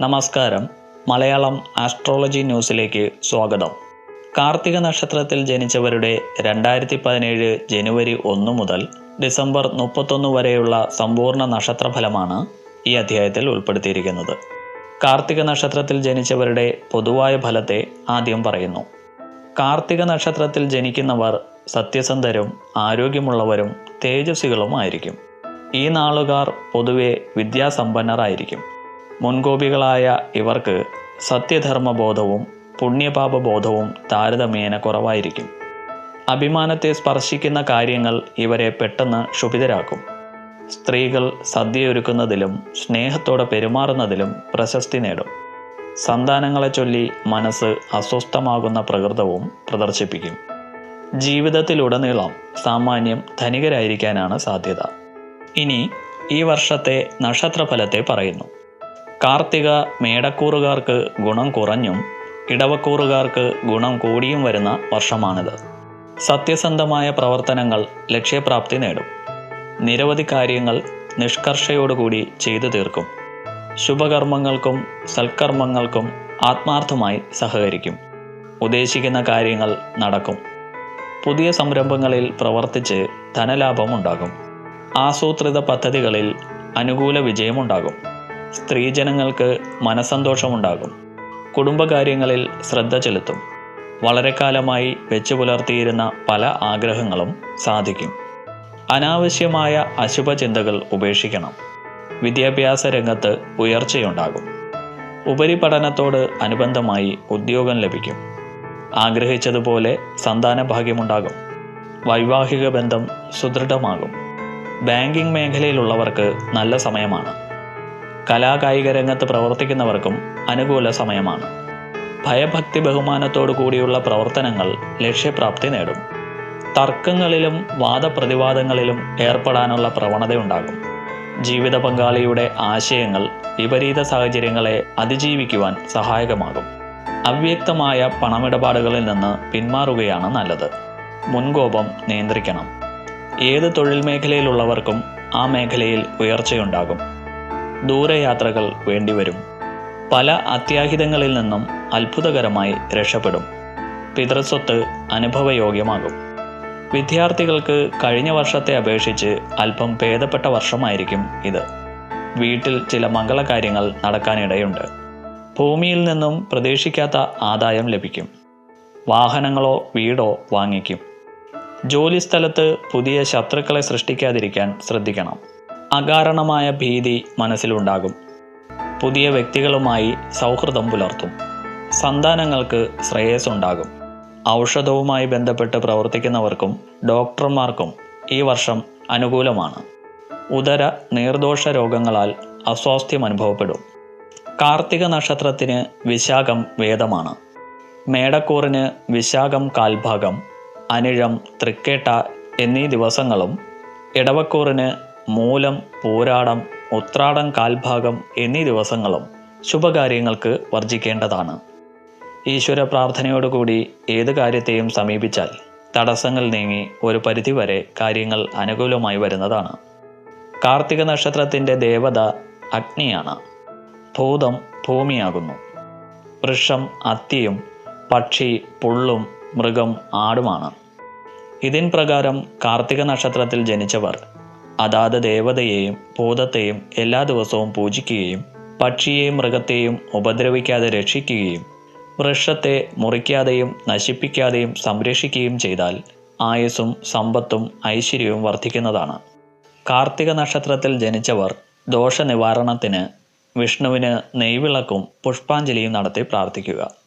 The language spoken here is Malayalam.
നമസ്കാരം. മലയാളം ആസ്ട്രോളജി ന്യൂസിലേക്ക് സ്വാഗതം. കാർത്തിക നക്ഷത്രത്തിൽ ജനിച്ചവരുടെ രണ്ടായിരത്തി പതിനേഴ് ജനുവരി ഒന്ന് മുതൽ ഡിസംബർ മുപ്പത്തൊന്ന് വരെയുള്ള സമ്പൂർണ നക്ഷത്രഫലമാണ് ഈ അധ്യായത്തിൽ ഉൾപ്പെടുത്തിയിരിക്കുന്നത്. കാർത്തിക നക്ഷത്രത്തിൽ ജനിച്ചവരുടെ പൊതുവായ ഫലത്തെ ആദ്യം പറയുന്നു. കാർത്തിക നക്ഷത്രത്തിൽ ജനിക്കുന്നവർ സത്യസന്ധരും ആരോഗ്യമുള്ളവരും തേജസ്വികളുമായിരിക്കും ഈ നാളുകാർ പൊതുവെ വിദ്യാസമ്പന്നരായിരിക്കും. മുൻകോപികളായ ഇവർക്ക് സത്യധർമ്മബോധവും പുണ്യപാപബോധവും താരതമ്യേന കുറവായിരിക്കും. അഭിമാനത്തെ സ്പർശിക്കുന്ന കാര്യങ്ങൾ ഇവരെ പെട്ടെന്ന് ക്ഷുഭിതരാക്കും. സ്ത്രീകൾ സദ്യയൊരുക്കുന്നതിലും സ്നേഹത്തോടെ പെരുമാറുന്നതിലും പ്രശസ്തി നേടും. സന്താനങ്ങളെ ചൊല്ലി മനസ്സ് അസ്വസ്ഥമാകുന്ന പ്രകൃതവും പ്രദർശിപ്പിക്കും. ജീവിതത്തിലുടനീളം സാമാന്യം ധനികരായിരിക്കാനാണ് സാധ്യത. ഇനി ഈ വർഷത്തെ നക്ഷത്രഫലത്തെ പറയുന്നു. കാർത്തിക മേടക്കൂറുകാർക്ക് ഗുണം കുറഞ്ഞും ഇടവക്കൂറുകാർക്ക് ഗുണം കൂടിയും വരുന്ന വർഷമാണിത്. സത്യസന്ധമായ പ്രവർത്തനങ്ങൾ ലക്ഷ്യപ്രാപ്തി നേടും. നിരവധി കാര്യങ്ങൾ നിഷ്കർഷയോടുകൂടി ചെയ്തു തീർക്കും. ശുഭകർമ്മങ്ങൾക്കും സൽക്കർമ്മങ്ങൾക്കും ആത്മാർത്ഥമായി സഹകരിക്കും. ഉദ്ദേശിക്കുന്ന കാര്യങ്ങൾ നടക്കും. പുതിയ സംരംഭങ്ങളിൽ പ്രവർത്തിച്ച് ധനലാഭമുണ്ടാകും ആസൂത്രിത പദ്ധതികളിൽ അനുകൂല വിജയമുണ്ടാകും. സ്ത്രീജനങ്ങൾക്ക് മനസ്സന്തോഷമുണ്ടാകും. കുടുംബകാര്യങ്ങളിൽ ശ്രദ്ധ ചെലുത്തും. വളരെ കാലമായി വെച്ചു പുലർത്തിയിരുന്ന പല ആഗ്രഹങ്ങളും സാധിക്കും. അനാവശ്യമായ അശുഭചിന്തകൾ ഉപേക്ഷിക്കണം. വിദ്യാഭ്യാസ രംഗത്ത് ഉയർച്ചയുണ്ടാകും. ഉപരിപഠനത്തോട് അനുബന്ധമായി ഉദ്യോഗം ലഭിക്കും. ആഗ്രഹിച്ചതുപോലെ സന്താന ഭാഗ്യമുണ്ടാകും. വൈവാഹിക ബന്ധം സുദൃഢമാകും. ബാങ്കിംഗ് മേഖലയിലുള്ളവർക്ക് നല്ല സമയമാണ്. കലാകായിക രംഗത്ത് പ്രവർത്തിക്കുന്നവർക്കും അനുകൂല സമയമാണ്. ഭയഭക്തി ബഹുമാനത്തോടു കൂടിയുള്ള പ്രവർത്തനങ്ങൾ ലക്ഷ്യപ്രാപ്തി നേടും. തർക്കങ്ങളിലും വാദപ്രതിവാദങ്ങളിലും ഏർപ്പെടാനുള്ള പ്രവണതയുണ്ടാകും. ജീവിത പങ്കാളിയുടെ ആശയങ്ങൾ വിപരീത സാഹചര്യങ്ങളെ അതിജീവിക്കുവാൻ സഹായകമാകും. അവ്യക്തമായ പണമിടപാടുകളിൽ നിന്ന് പിന്മാറുകയാണ് നല്ലത്. മുൻകോപം നിയന്ത്രിക്കണം. ഏത് തൊഴിൽ മേഖലയിലുള്ളവർക്കും ആ മേഖലയിൽ ഉയർച്ചയുണ്ടാകും. ദൂരയാത്രകൾ വേണ്ടിവരും. പല അത്യാഹിതങ്ങളിൽ നിന്നും അത്ഭുതകരമായി രക്ഷപ്പെടും. പിതൃസ്വത്ത് അനുഭവയോഗ്യമാകും. വിദ്യാർത്ഥികൾക്ക് കഴിഞ്ഞ വർഷത്തെ അപേക്ഷിച്ച് അല്പം ഭേദപ്പെട്ട വർഷമായിരിക്കും ഇത്. വീട്ടിൽ ചില മംഗളകാര്യങ്ങൾ നടക്കാനിടയുണ്ട്. ഭൂമിയിൽ നിന്നും പ്രതീക്ഷിക്കാത്ത ആദായം ലഭിക്കും. വാഹനങ്ങളോ വീടോ വാങ്ങിക്കും. ജോലിസ്ഥലത്ത് പുതിയ ശത്രുക്കളെ സൃഷ്ടിക്കാതിരിക്കാൻ ശ്രദ്ധിക്കണം. അകാരണമായ ഭീതി മനസ്സിലുണ്ടാകും. പുതിയ വ്യക്തികളുമായി സൗഹൃദം പുലർത്തും. സന്താനങ്ങൾക്ക് ശ്രേയസ്സുണ്ടാകും. ഔഷധവുമായി ബന്ധപ്പെട്ട് പ്രവർത്തിക്കുന്നവർക്കും ഡോക്ടർമാർക്കും ഈ വർഷം അനുകൂലമാണ്. ഉദര നീർദോഷ രോഗങ്ങളാൽ അസ്വാസ്ഥ്യം അനുഭവപ്പെടും. കാർത്തിക നക്ഷത്രത്തിന് വിശാഖം വേദമാണ്. മേടക്കൂറിന് വിശാഖം കാൽഭാഗം അനിഴം തൃക്കേട്ട എന്നീ ദിവസങ്ങളും ഇടവക്കൂറിന് മൂലം പോരാടം ഉത്രാടം കാൽഭാഗം എന്നീ ദിവസങ്ങളും ശുഭകാര്യങ്ങൾക്ക് വർജിക്കേണ്ടതാണ് ഈശ്വര പ്രാർത്ഥനയോടുകൂടി ഏത് കാര്യത്തെയും സമീപിച്ചാൽ തടസ്സങ്ങൾ നീങ്ങി ഒരു പരിധിവരെ കാര്യങ്ങൾ അനുകൂലമായി വരുന്നതാണ്. കാർത്തിക നക്ഷത്രത്തിന്റെ ദേവത അഗ്നിയാണ്. ഭൂതം ഭൂമിയാകുന്നു. വൃക്ഷം അത്തിയും പക്ഷി പുള്ളും മൃഗം ആടുമാണ്. ഇതിൻ പ്രകാരം കാർത്തിക നക്ഷത്രത്തിൽ ജനിച്ചവർ അതാത് ദേവതയെയും ഭൂതത്തെയും എല്ലാ ദിവസവും പൂജിക്കുകയും പക്ഷിയെയും മൃഗത്തെയും ഉപദ്രവിക്കാതെ രക്ഷിക്കുകയും വൃക്ഷത്തെ മുറിക്കാതെയും നശിപ്പിക്കാതെയും സംരക്ഷിക്കുകയും ചെയ്താൽ ആയുസ്സും സമ്പത്തും ഐശ്വര്യവും വർദ്ധിക്കുന്നതാണ്. കാർത്തിക നക്ഷത്രത്തിൽ ജനിച്ചവർ ദോഷനിവാരണത്തിന് വിഷ്ണുവിന് നെയ്വിളക്കും പുഷ്പാഞ്ജലിയും നടത്തി പ്രാർത്ഥിക്കുക.